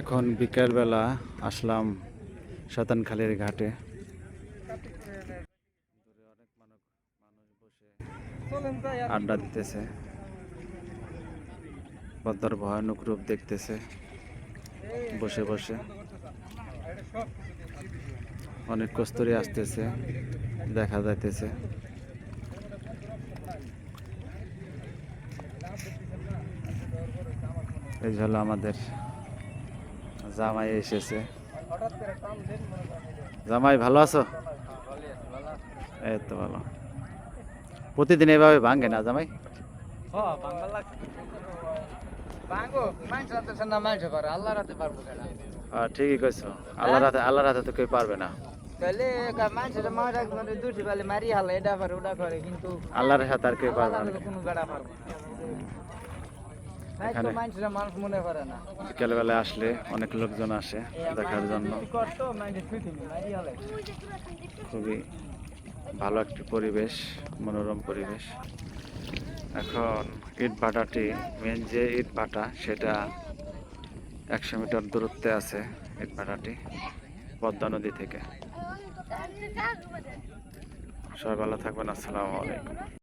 এখন বিকেলবেলা আসলাম শতানখালীর ঘাটে। আড্ডা দিতেছে। পদ্মার ভয়ানক রূপ দেখতেছে। বসে বসে। অনেক কস্তুরি আসতেছে। দেখা যাইতেছে। এই হলো আমাদের জামাই এসেছে। জামাই ভালো আছো? এই তো ভালো। প্রতিদিন এভাবে ভাঙে না জামাই? ঠিকই কইছো। আল্লাহ রাতে আল্লাহ রাতে তো কেউ পারবে না। আল্লাহর সাথে আর কেউ পারবে না। এখানে- মানুষের মানুষ মনে করে না। বিকেলবেলা আসলে অনেক লোকজন আসে দেখার জন্য। খুবই ভালো একটি পরিবেশ মনোরম পরিবেশ। এখন ইট ভাটাটি মেন যে ইট ভাটা সেটা একশো মিটার দূরত্বে আছে ইট ভাটাটি পদ্মা নদী থেকে। সবাই ভালো থাকবেন আসসালামু আলাইকুম।